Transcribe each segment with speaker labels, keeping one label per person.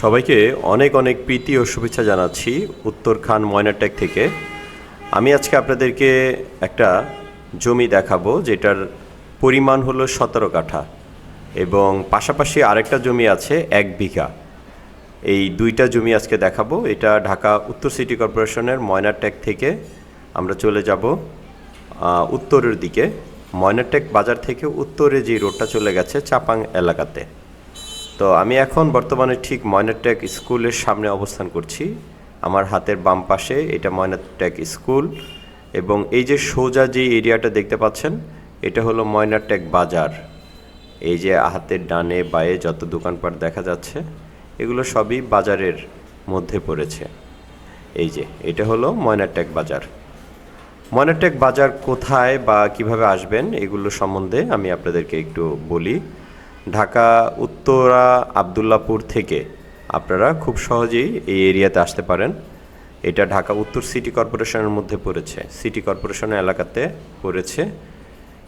Speaker 1: সবাইকে অনেক অনেক প্রীতি ও শুভেচ্ছা জানাচ্ছি উত্তর খান ময়নাটেক থেকে। আমি আজকে আপনাদেরকে একটা জমি দেখাবো যেটার পরিমাণ হলো সতেরো কাঠা এবং পাশাপাশি আরেকটা জমি আছে এক বিঘা। এই দুইটা জমি আজকে দেখাবো। এটা ঢাকা উত্তর সিটি কর্পোরেশনের ময়নাটেক থেকে। আমরা চলে যাব উত্তরের দিকে। ময়নাটেক বাজার থেকে উত্তরে যে রোডটা চলে গেছে চাপাং এলাকাতে। তো আমি এখন বর্তমানে ঠিক ময়নাটেক স্কুলের সামনে অবস্থান করছি। আমার হাতের বাম পাশে এটা ময়নাটেক স্কুল এবং এই যে সোজা যে এরিয়াটা দেখতে পাচ্ছেন, এটা হলো ময়নাটেক বাজার। এই যে হাতের ডানে বায়ে যত দোকানপাট দেখা যাচ্ছে, এগুলো সবই বাজারের মধ্যে পড়েছে। এই যে, এটা হলো ময়নাটেক বাজার। ময়নাটেক বাজার কোথায় বা কীভাবে আসবেন, এগুলো সম্বন্ধে আমি আপনাদেরকে একটু বলি। ঢাকা, উত্তরা, আবদুল্লাপুর থেকে আপনারা খুব সহজেই এই এরিয়াতে আসতে পারেন। এটা ঢাকা, উত্তর সিটি কর্পোরেশনের মধ্যে পড়েছে। সিটি কর্পোরেশনের এলাকাতে পড়েছে।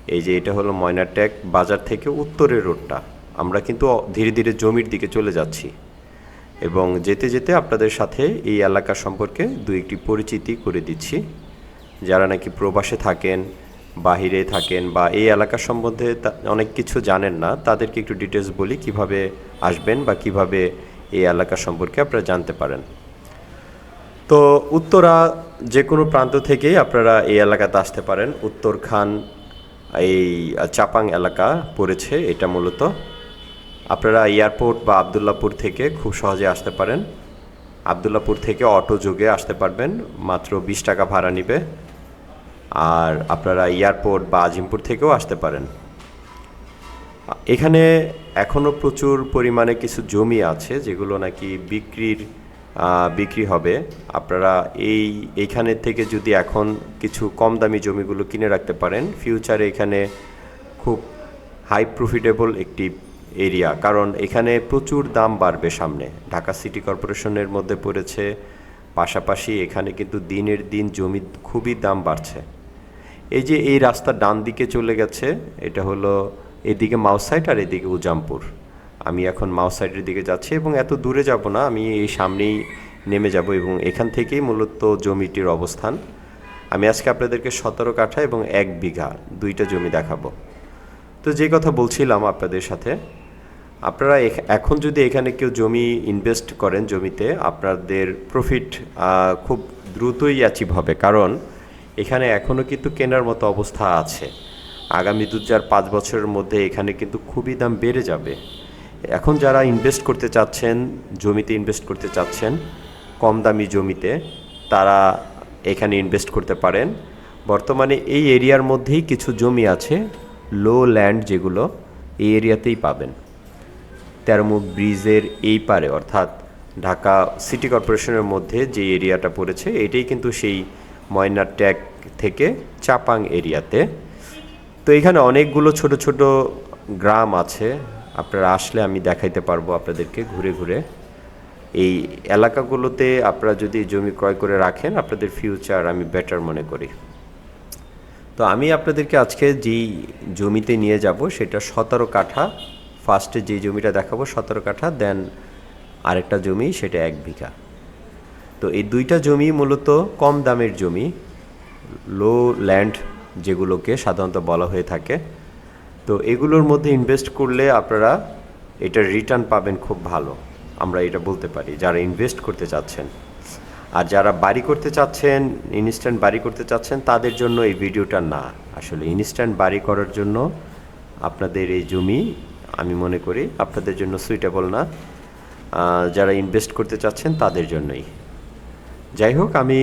Speaker 1: এই যে এটা হলো ময়নাটেক বাজার থেকে উত্তরের রোডটা। আমরা কিন্তু ধীরে ধীরে জমির দিকে চলে যাচ্ছি। এবং যেতে যেতে আপনাদের সাথে এই এলাকা সম্পর্কে দু একটি পরিচিতি করে দিচ্ছি। যারা নাকি প্রবাসে থাকেন বাহিরে থাকেন বা এই এলাকা সম্বন্ধে অনেক কিছু জানেন না, তাদেরকে একটু ডিটেলস বলি কীভাবে আসবেন বা কীভাবে এই এলাকা সম্পর্কে আপনারা জানতে পারেন। তো উত্তরা যে কোনো প্রান্ত থেকেই আপনারা এই এলাকাতে আসতে পারেন। উত্তর খান এই চাপাং এলাকা পড়েছে, এটা মূলত। আপনারা এয়ারপোর্ট বা আবদুল্লাপুর থেকে খুব সহজে আসতে পারেন। আবদুল্লাপুর থেকে অটো যোগে আসতে পারবেন, মাত্র বিশ টাকা ভাড়া নিবে। আর আপনারা এয়ারপোর্ট বা আজিমপুর থেকেও আসতে পারেন। এখানে এখনও প্রচুর পরিমাণে কিছু জমি আছে যেগুলো নাকি বিক্রির বিক্রি হবে। আপনারা এই এইখানে থেকে যদি এখন কিছু কম দামি জমিগুলো কিনে রাখতে পারেন ফিউচারে এখানে খুব হাই প্রফিটেবল একটি এরিয়া কারণ এখানে প্রচুর দাম বাড়বে সামনে। ঢাকা সিটি কর্পোরেশনের মধ্যে পড়েছে, পাশাপাশি এখানে কিন্তু দিনের দিন জমি খুবই দাম বাড়ছে। এই যে এই রাস্তা ডান দিকে চলে গেছে, এটা হলো এদিকে মাউস সাইড আর এদিকে উজামপুর। আমি এখন মাউস সাইডের দিকে যাচ্ছি এবং এত দূরে যাব না, আমি এই সামনেই নেমে যাব এবং এখান থেকেই মূলত জমিটির অবস্থান। আমি আজকে আপনাদেরকে সতেরো কাঠা এবং এক বিঘা দুইটা জমি দেখাবো। তো যে কথা বলছিলাম আপনাদের সাথে, আপনারা এখন যদি এখানে কেউ জমি ইনভেস্ট করেন জমিতে, আপনাদের প্রফিট খুব দ্রুতই অ্যাচিভ হবে। কারণ এখানে এখনও কিন্তু কেনার মতো অবস্থা আছে। আগামী দু চার পাঁচ বছরের মধ্যে এখানে কিন্তু খুবই দাম বেড়ে যাবে। এখন যারা ইনভেস্ট করতে চাচ্ছেন, জমিতে ইনভেস্ট করতে চাচ্ছেন, কম দামি জমিতে, তারা এখানে ইনভেস্ট করতে পারেন। বর্তমানে এই এরিয়ার মধ্যেই কিছু জমি আছে লো ল্যান্ড যেগুলো, এই এরিয়াতেই পাবেন। তেরোমুখ ব্রিজের এই পারে, অর্থাৎ ঢাকা সিটি কর্পোরেশনের মধ্যে যে এরিয়াটা পড়েছে, এটাই কিন্তু সেই ময়না ট্যাগ থেকে চাপাং এরিয়াতে। তো এখানে অনেকগুলো ছোট ছোট গ্রাম আছে। আপনারা আসলে আমি দেখাইতে পারব আপনাদেরকে ঘুরে ঘুরে। এই এলাকাগুলোতে আপনারা যদি জমি ক্রয় করে রাখেন, আপনাদের ফিউচার আমি বেটার মনে করি। তো আমি আপনাদেরকে আজকে যেই জমিতে নিয়ে যাব, সেটা সতেরো কাঠা। ফার্স্টে যে জমিটা দেখাবো সতেরো কাঠা দেন আরেকটা জমি, সেটা এক বিঘা। তো এই দুইটা জমি মূলত কম দামের জমি লো ল্যান্ড যেগুলোকে সাধারণত বলা হয়ে থাকে। তো এগুলোর মধ্যে ইনভেস্ট করলে আপনারা এটার রিটার্ন পাবেন খুব ভালো। আমরা এটা বলতে পারি, যারা ইনভেস্ট করতে চাচ্ছেন। আর যারা বাড়ি করতে চাচ্ছেন ইনস্ট্যান্ট বাড়ি করতে চাচ্ছেন, তাদের জন্য এই ভিডিওটা না। আসলে ইনস্ট্যান্ট বাড়ি করার জন্য আপনাদের এই জমি, আমি মনে করি, আপনাদের জন্য সুইটেবল না। যারা ইনভেস্ট করতে চাচ্ছেন, তাদের জন্যই। যাই হোক আমি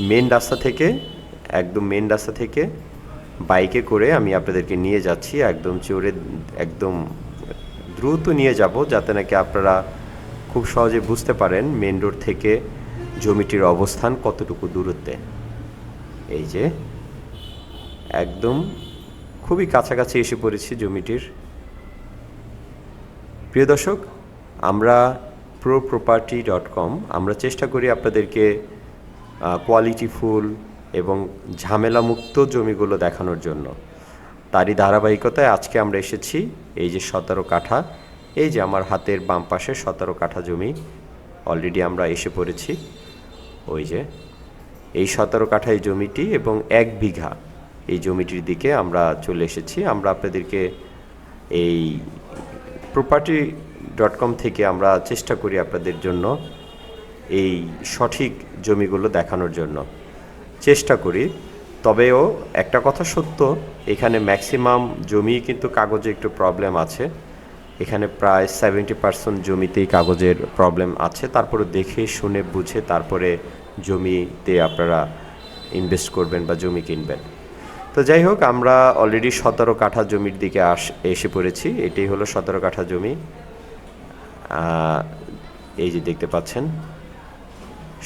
Speaker 1: মেন রাস্তা থেকে, একদম মেন রাস্তা থেকে বাইকে করে আমি আপনাদেরকে নিয়ে যাচ্ছি। একদম চড়ে, একদম দ্রুত নিয়ে যাব, যাতে নাকি আপনারা খুব সহজে বুঝতে পারেন মেন রোড থেকে জমিটির অবস্থান কতটুকু দূরত্বে। এই যে, একদম খুবই কাছাকাছি এসে পড়েছি জমিটির। প্রিয় দর্শক, আমরা প্রো প্রপার্টি ডট কম আমরা চেষ্টা করি আপনাদেরকে কোয়ালিটি ফুল এবং ঝামেলামুক্ত জমিগুলো দেখানোর জন্য। তারই ধারাবাহিকতায় আজকে আমরা এসেছি, এই যে সতেরো কাঠা, এই যে আমার হাতের বাম পাশে সতেরো কাঠা জমি অলরেডি আমরা এসে পড়েছি। ওই যে, এই সতেরো কাঠা এই জমিটি এবং এক বিঘা এই জমিটির দিকে আমরা চলে এসেছি। আমরা আপনাদেরকে এই প্রপার্টি ডট কম থেকে আমরা চেষ্টা করি আপনাদের জন্য এই সঠিক জমিগুলো দেখানোর জন্য। চেষ্টা করি। তবেও একটা কথা সত্য, এখানে ম্যাক্সিমাম জমি কিন্তু কাগজে একটু প্রবলেম আছে। এখানে প্রায় সেভেন্টি পার্সেন্ট জমিতেই কাগজের প্রবলেম আছে। তারপরে দেখে, শুনে, বুঝে তারপরে জমিতে আপনারা ইনভেস্ট করবেন বা জমি কিনবেন। তো যাই হোক, আমরা অলরেডি সতেরো কাঠা জমির দিকে আস, এসে পড়েছি। এটাই হলো সতেরো কাঠা জমি। এই যে দেখতে পাচ্ছেন,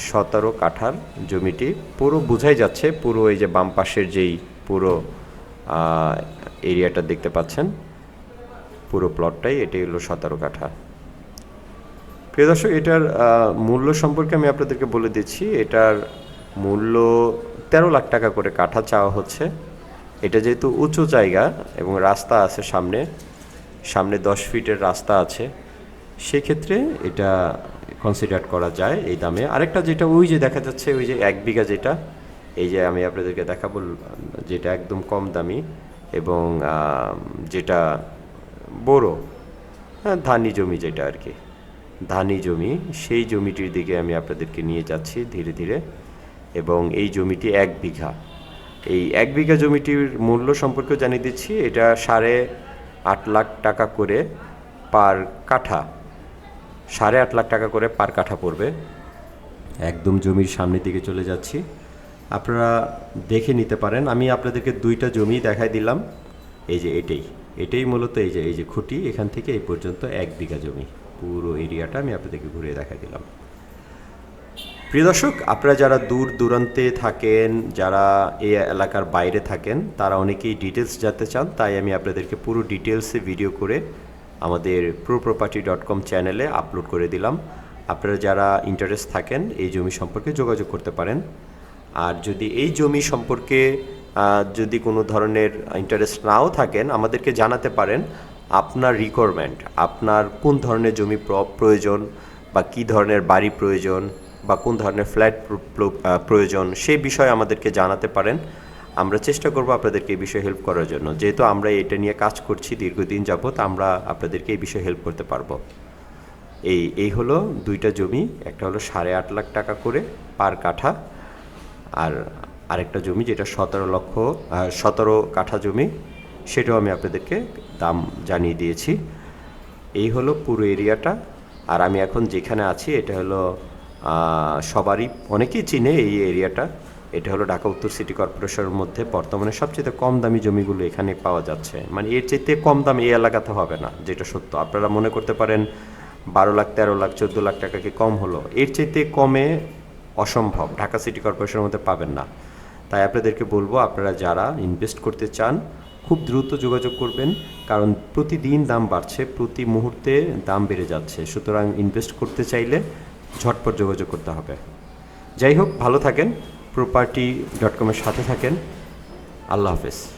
Speaker 1: সতেরো কাঠার জমিটি পুরো বোঝাই যাচ্ছে, পুরো এই যে বাম পাশের যেই পুরো এরিয়াটা দেখতে পাচ্ছেন, পুরো প্লটটাই এটাই হলো সতেরো কাঠা। প্রিয় দর্শক, এটার মূল্য সম্পর্কে আমি আপনাদেরকে বলে দিচ্ছি, এটার মূল্য তেরো লাখ টাকা করে কাঠা চাওয়া হচ্ছে। এটা যেহেতু উঁচু জায়গা এবং রাস্তা আছে সামনে সামনে দশ ফিটের রাস্তা আছে সেক্ষেত্রে এটা কনসিডার করা যায় এই দামে। আরেকটা যেটা, ওই যে দেখা যাচ্ছে, ওই যে এক বিঘা যেটা, এই যে আমি আপনাদেরকে দেখাবো, যেটা একদম কম দামি এবং যেটা বড় হ্যাঁ ধানি জমি যেটা আর কি। ধানি জমি, সেই জমিটির দিকে আমি আপনাদেরকে নিয়ে যাচ্ছি ধীরে ধীরে। এবং এই জমিটি এক বিঘা। এই এক বিঘা জমিটির মূল্য সম্পর্কে জানিয়ে দিচ্ছি, এটা সাড়ে আট লাখ টাকা করে পার কাঠা। সাড়ে আট লাখ টাকা করে পার কাঠা পড়বে। একদম জমির সামনের দিকে চলে যাচ্ছি। আপনারা দেখে নিতে পারেন। আমি আপনাদেরকে দুইটা জমি দেখাই দিলাম। এই যে এটাই। এটাই মূলত এই যে এই যে খুঁটি। এখান থেকে এই পর্যন্ত এক বিঘা জমি। পুরো এরিয়াটা আমি আপনাদেরকে ঘুরিয়ে দেখাই দিলাম। প্রিয় দর্শক, আপনারা যারা দূর দূরান্তে থাকেন, যারা এই এলাকার বাইরে থাকেন, তারা অনেকেই ডিটেলস জানতে চান। তাই আমি আপনাদেরকে পুরো ডিটেলসে ভিডিও করে আমাদের প্রো প্রপার্টি ডট কম চ্যানেলে আপলোড করে দিলাম। আপনারা যারা ইন্টারেস্ট থাকেন, এই জমি সম্পর্কে যোগাযোগ করতে পারেন। আর যদি এই জমি সম্পর্কে যদি কোনো ধরনের ইন্টারেস্ট নাও থাকেন, আমাদেরকে জানাতে পারেন আপনার রিকোয়ারমেন্ট আপনার কোন ধরনের জমি প্রয়োজন বা কী ধরনের বাড়ি প্রয়োজন বা কোন ধরনের ফ্ল্যাট প্রয়োজন সেই বিষয়ে আমাদেরকে জানাতে পারেন। আমরা চেষ্টা করব আপনাদেরকে এই বিষয়ে হেল্প করার জন্য। যেহেতু আমরা এটা নিয়ে কাজ করছি দীর্ঘদিন যাবত আমরা আপনাদেরকে এই বিষয়ে হেল্প করতে পারব। এই এই হলো দুইটা জমি, একটা হলো সাড়ে আট লাখ টাকা করে পার কাঠা, আর আরেকটা জমি যেটা সতেরো লক্ষ সতেরো কাঠা জমি, সেটাও আমি আপনাদেরকে দাম জানিয়ে দিয়েছি। এই হলো পুরো এরিয়াটা, আর আমি এখন যেখানে আছি, এটা হলো সবারই অনেকেই চিনে এই এরিয়াটা। এটা হলো ঢাকা উত্তর সিটি কর্পোরেশনের মধ্যে বর্তমানে সবচেয়ে কম দামি জমিগুলো এখানে পাওয়া যাচ্ছে। মানে এর চাইতে কম দাম এই এলাকাতে হবে না, যেটা সত্য। আপনারা মনে করতে পারেন বারো লাখ, তেরো লাখ, চোদ্দ লাখ টাকা কি কম হলো। এর চাইতে কমে অসম্ভব, ঢাকা সিটি কর্পোরেশনের মধ্যে পাবেন না। তাই আপনাদেরকে বলব, আপনারা যারা ইনভেস্ট করতে চান, খুব দ্রুত যোগাযোগ করবেন, কারণ প্রতিদিন দাম বাড়ছে, প্রতি মুহূর্তে দাম বেড়ে যাচ্ছে। সুতরাং ইনভেস্ট করতে চাইলে ঝটপট যোগাযোগ করতে হবে। যাই হোক, ভালো থাকেন। প্রপার্টি ডট কমের সাথে থাকেন। আল্লাহ হাফেজ।